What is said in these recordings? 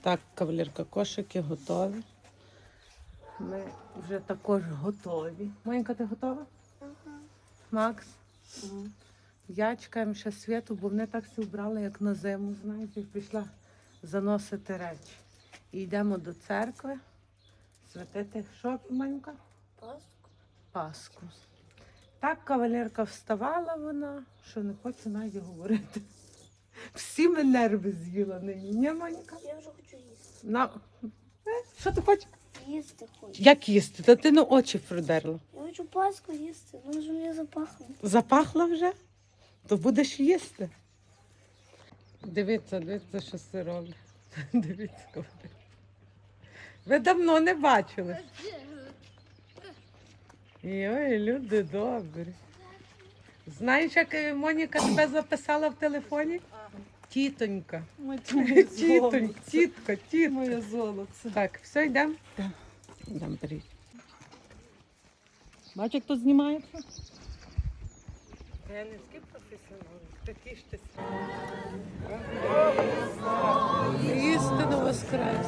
Так, кавалерка, кошики готові. Ми вже також готові. Монька, ти готова? Макс? Я чекаю ще світу, бо вони так всі вбрали, як на зиму, знаєте, і пішла заносити речі. І йдемо до церкви святити що, Манька? Паску. Пасху. Так кавалерка вставала вона, що не хочу навіть говорити. Всі ми нерви з'їла нині, ні, Манька? Я вже хочу їсти. На... Е, Що ти хочеш? Їсти хочу. Як їсти? Та ти на очі продерла. Я хочу паску їсти. Воно ж мені запахло. Запахла вже? То будеш їсти. Дивіться, дивіться, що це робить. Дивіться, кавалерка. Ви давно не бачили. Ой, люди добрі. Знаєш, як е, Моніка тебе записала в телефоні? Тітонька. Тітонька, тітка, тітка. Моє золоце. Так, все, йдемо? Йдемо, беріть. Бачиш, як тут знімається? Я не скіп професіонал, такі ж ти Істину воскрес.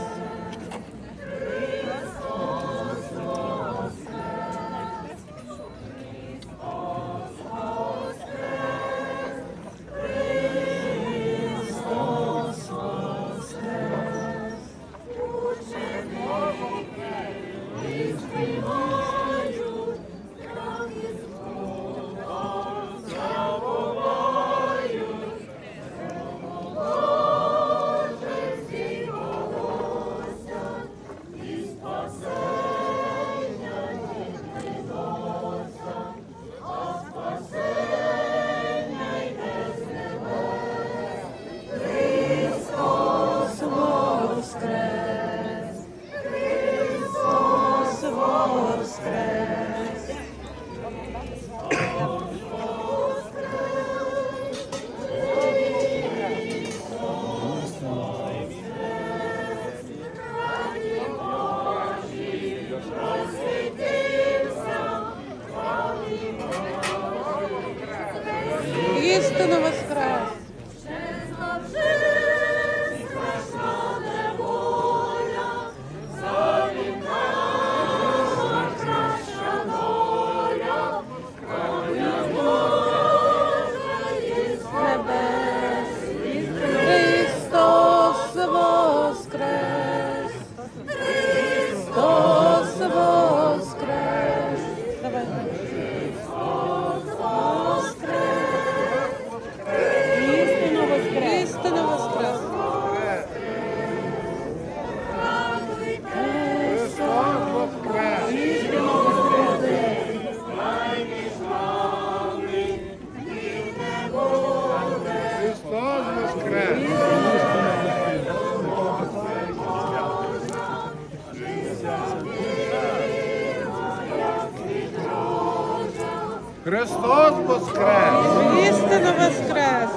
Христос воскрес! Істинно воскрес!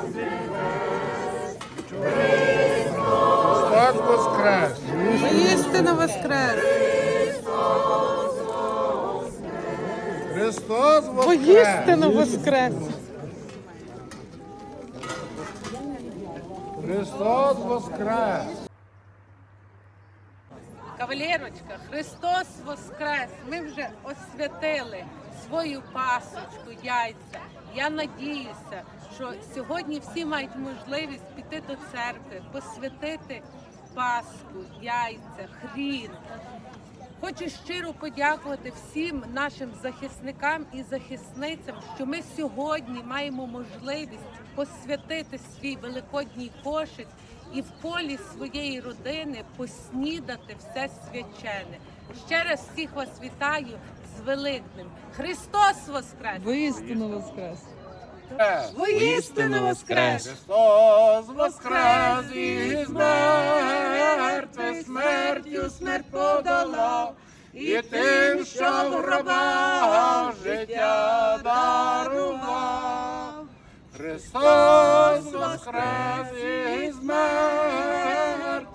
Христос воскрес! Істинно воскрес! Христос воскрес! Воістину воскрес! Христос воскрес! Кавалерочка, Христос Воскрес! Ми вже освятили свою пасочку, яйця. Я надіюся, що сьогодні всі мають можливість піти до церкви, посвятити Пасху, яйця, хрін. Хочу щиро подякувати всім нашим захисникам і захисницям, що ми сьогодні маємо можливість посвятити свій великодній кошик і в колі своєї родини поснідати все свячене. Ще раз всіх вас вітаю з Великним. Христос Воскрес! Воістину воскрес. Воістину Воскрес! Христос воскрес із мертвих, смертю смерть подолав, і тим, що в гробах життя дарував. Христос воскрес із мертвих,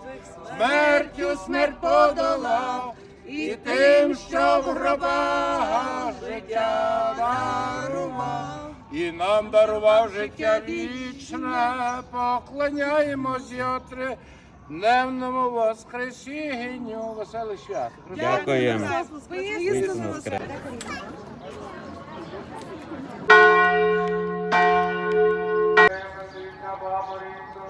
смертю смерть подолав, і тим, що в гробах життя дарував. І нам дарував життя вічне, поклоняємось і отри, дневному воскресінню, веселих свят. Дякуємо. Поїздимо. নবপরিন্দু